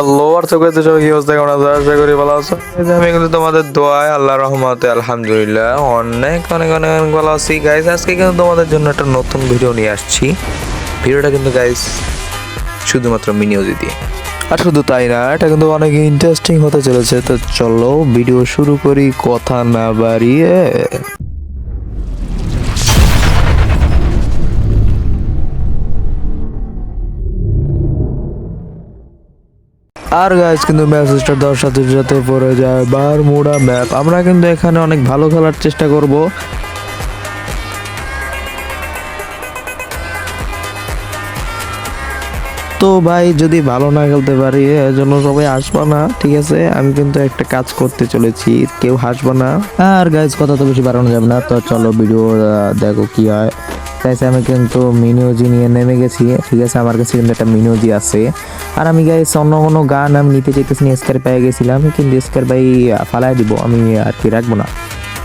আল্লাহর চোখে আমি কিন্তু তোমাদের দোয়ায় আল্লাহ রহমতে, আলহামদুলিল্লাহ, অনেক অনেক অনেক অনেক ভালো আছি। গাইস আজকে কিন্তু তোমাদের জন্য একটা নতুন ভিডিও নিয়ে আসছি। ভিডিওটা কিন্তু গাইস শুধুমাত্র মিনিওজি দিয়ে। আর শুধু তাই না, এটা কিন্তু অনেক ইন্টারেস্টিং হতে চলেছে। তো চলো ভিডিও শুরু করি, কথা না বাড়িয়ে। আর গাইজ কিন্তু মেসেজটা দেওয়ার সাথে সাথে পড়ে যায় বারমুডা ম্যাপ আমরা কিন্তু এখানে অনেক ভালো খেলার চেষ্টা করব। তো ভাই, যদি ভালো না খেলতে পারি এর জন্য সবাই হাসবা না, ঠিক আছে? আমি কিন্তু একটা কাজ করতে চলেছি, কেউ হাসবা না। আর গাইজ কথা তো বেশি বাড়ানো যাবে না, তো চলো ভিডিও দেখো কি হয়। গাইস আমি কিন্তু মিনিওজি নিয়ে নেমে গেছি। ঠিক আছে, আমার কাছে কিন্তু একটা মিনিওজি আছে। আর আমি গাইস অন্য কোনো গান আমি নিতে চাইতেছি স্কার পেয়ে গেছিলাম, কিন্তু স্কার ভাই ফালাই দিব, আমি আর কি রাখব না।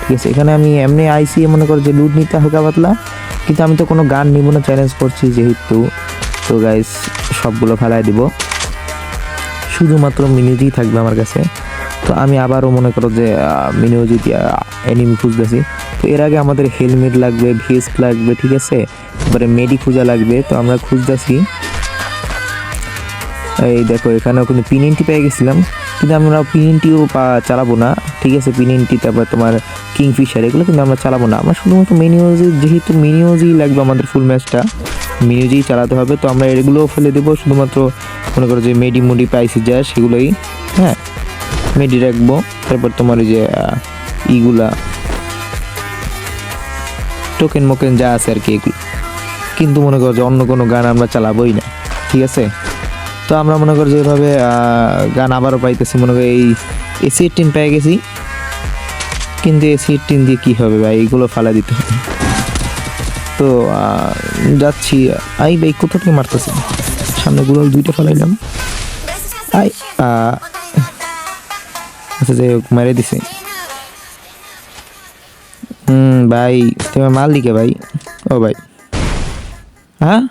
ঠিক আছে, এখানে আমি এমনি আইসি, মনে করো যে লুট নিতে হালকা পাতলা, কিন্তু আমি তো কোনো গান নিব না চ্যালেঞ্জ করছি যেহেতু। তো গাইস সবগুলো ফেলাই দিব। শুধুমাত্র মিনিওজি থাকবে আমার কাছে। তো আমি আবারও মনে করো যে মিনিওজি এনিমি খুঁজতেছি, তো এর আগে আমাদের হেলমেট লাগবে ভেস্ট লাগবে, ঠিক আছে? এবারে মেডি খোঁজা লাগবে, তো আমরা খুঁজতেছি। এই দেখো, এখানেও কিন্তু পিনিনটি পেয়ে গেছিলাম, কিন্তু আমরা পিনিনটিও চালাবো না, ঠিক আছে? পিনিনটি তারপর তোমার কিংফিশার এগুলো কিন্তু আমরা চালাবো না। আমরা শুধুমাত্র মিনিওজি যেহেতু মিনিওজি লাগবে আমাদের ফুল ম্যাচটা মিনিওজি চালাতে হবে, তো আমরা এগুলোও ফেলে দেবো, শুধুমাত্র মনে করো যে মেডি মুডি পাইসি যা, সেগুলোই হ্যাঁ? মেডি রাখব। তারপর তোমার ওই যে ইগুলা। টোকেন মোকেন যা আছে আর কি এগুলো। কিন্তু মনে করো যে অন্য কোনো গান আমরা চালাবোই না, ঠিক আছে? তো আমরা মনে করো যে এভাবে গান আবারও পাইতেছি। মনে করো এই এসি এইটিন পেয়ে গেছি। কিন্তু এসি এইটিন দিয়ে কী হবে ভাই? এইগুলো ফালা দিতে হবে। তো যাচ্ছি। আই ভাই, কোথা থেকে মারতেছে সামনে গুলো দুইটা ফালাইলাম। আই আচ্ছা যাই হোক মেরে দিছে। হুম, ভাই তুমি মাল দিকে, ভাই। ও, ভাই। হ্যাঁ?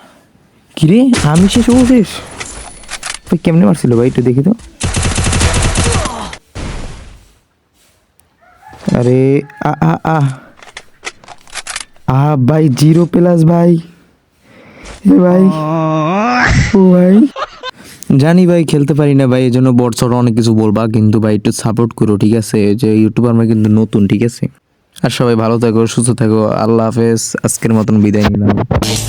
কিরে আমি শেষ ও শেষ? ভাই, কেমনে মারছিল, ভাই, একটু দেখি তো। আরে, আ আ আ। ভাই, জিরো প্লাস, ভাই। ভাই। ভাই। জানি ভাই, খেলতে পারি না ভাই এই জন্য বর্ষর অনেক কিছু বলবা, কিন্তু ভাই একটু সাপোর্ট করো, ঠিক আছে? যে ইউটিউবার আমরা কিন্তু নতুন, ঠিক আছে? আর সবাই ভালো থাকো, সুস্থ থাকো, আল্লাহ হাফেজ, আজকের মতন বিদায় নিলাম।